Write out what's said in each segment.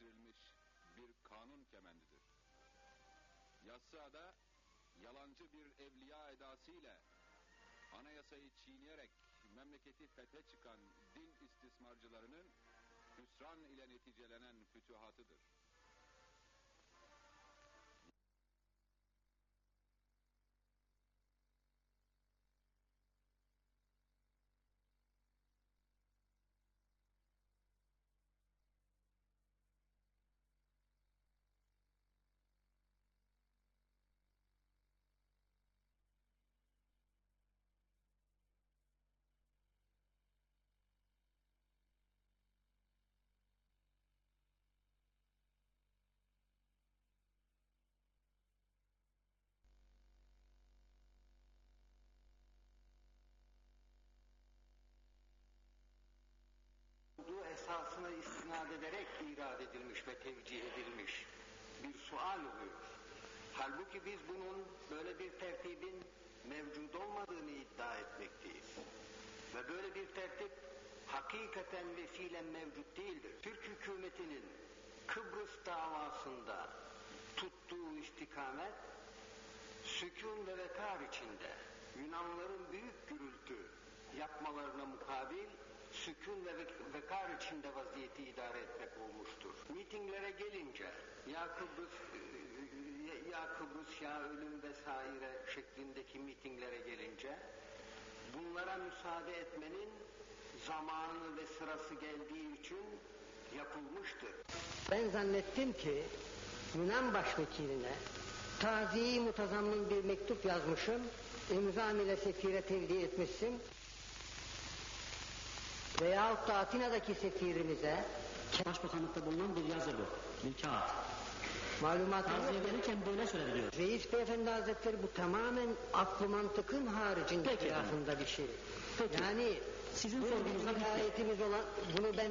geçirilmiş bir kanun kemendidir. Yassıada yalancı bir evliya edasıyla anayasayı çiğneyerek memleketi fethe çıkan din istismarcılarının hüsran ile neticelenen fütühatıdır. İstinad ederek irad edilmiş ve tevcih edilmiş bir sual oluyor. Halbuki biz bunun böyle bir tertibin mevcut olmadığını iddia etmekteyiz. Ve böyle bir tertip hakikaten ve fiilen mevcut değildir. Türk hükümetinin Kıbrıs davasında tuttuğu istikamet sükun ve vekar içinde Yunanların büyük gürültü yapmalarına mukabil sükun ve vekar içinde vaziyeti idare etmek olmuştur. Mitinglere gelince ya Kıbrıs ya Kıbrıs ya ölüm vesaire şeklindeki mitinglere gelince bunlara müsaade etmenin zamanı ve sırası geldiği için yapılmıştır. Ben zannettim ki Yunan başvekiline taziyi mutazammin bir mektup yazmışım, imzam ile sefire tevdi etmişsin veyahut da Atina'daki sefirimize Başbakanlıkta bulunan bir yazı bu. Bir kağıt. malumatı Taziye verirken böyle söyledi diyor. Reis Beyefendi Hazretleri bu tamamen aklı mantıkın haricinde Peki khilafında bir şey. Peki. Yani Sizin sorduğunuzda bir ayetimiz olan bunu ben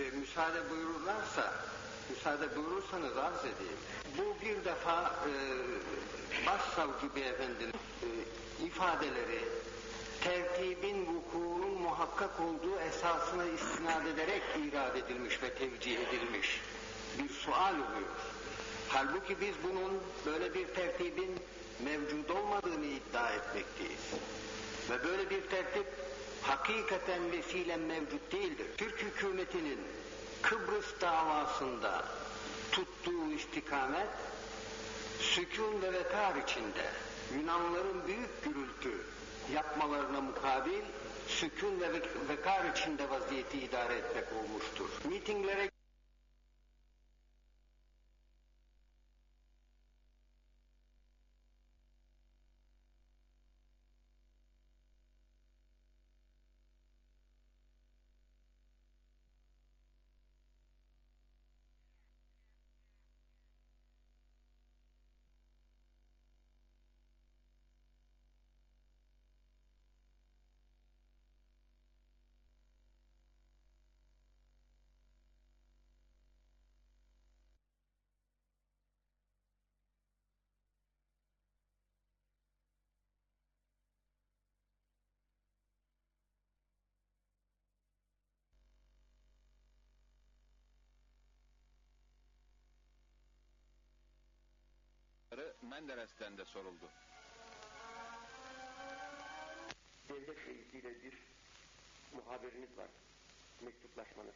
e, müsaade buyururlarsa, müsaade buyurursanız arz edeyim. Bu bir defa e, başsavcı beyefendinin e, ifadeleri tertibin vukuunun muhakkak olduğu esasına istinad ederek irad edilmiş ve tevcih edilmiş bir sual oluyor. Halbuki biz bunun böyle bir tertibin mevcut olmadığını iddia etmekteyiz. Ve böyle bir tertip hakikaten ve mevcut değildir. Türk hükümetinin Kıbrıs davasında tuttuğu istikamet sükun ve vekar içinde Yunanların büyük gürültü yapmalarına mukabil sükun ve vekar içinde vaziyeti idare etmek olmuştur. Mitinglere Menderes'ten de soruldu. devlet reisiyle bir muhabiriniz var. Mektuplaşmanız.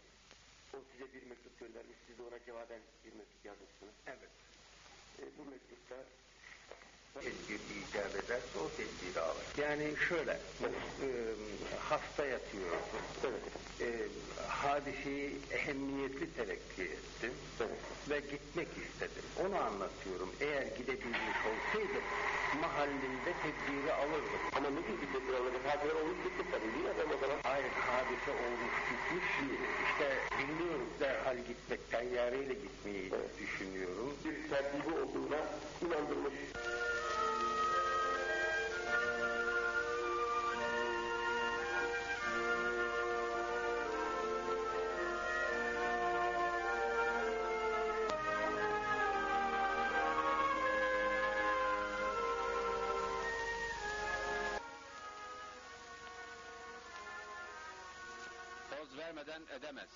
O size bir mektup göndermiş, siz de ona cevaben bir mektup yazmışsınız. Evet. E, bu mektupta Tedbir icap ederse o tedbiri alır. Yani şöyle, e, hasta yatıyor. evet, E, hadiseyi ehemmiyetli telekki ettim ve gitmek istedim. Onu anlatıyorum. Eğer gidebilmiş olsaydım mahallinde tedbiri alırdım. ama ne gibi bir tedbir alır? Hadiseler olmuş bitti tabii değil? Adam o zaman Hayır hadise olmuş gitmiş değil. İşte biliyorum derhal gitmek, tayyareyle gitmeyi düşünüyorum. bir tertibi olduğuna inandırmış. Vermeden edemez.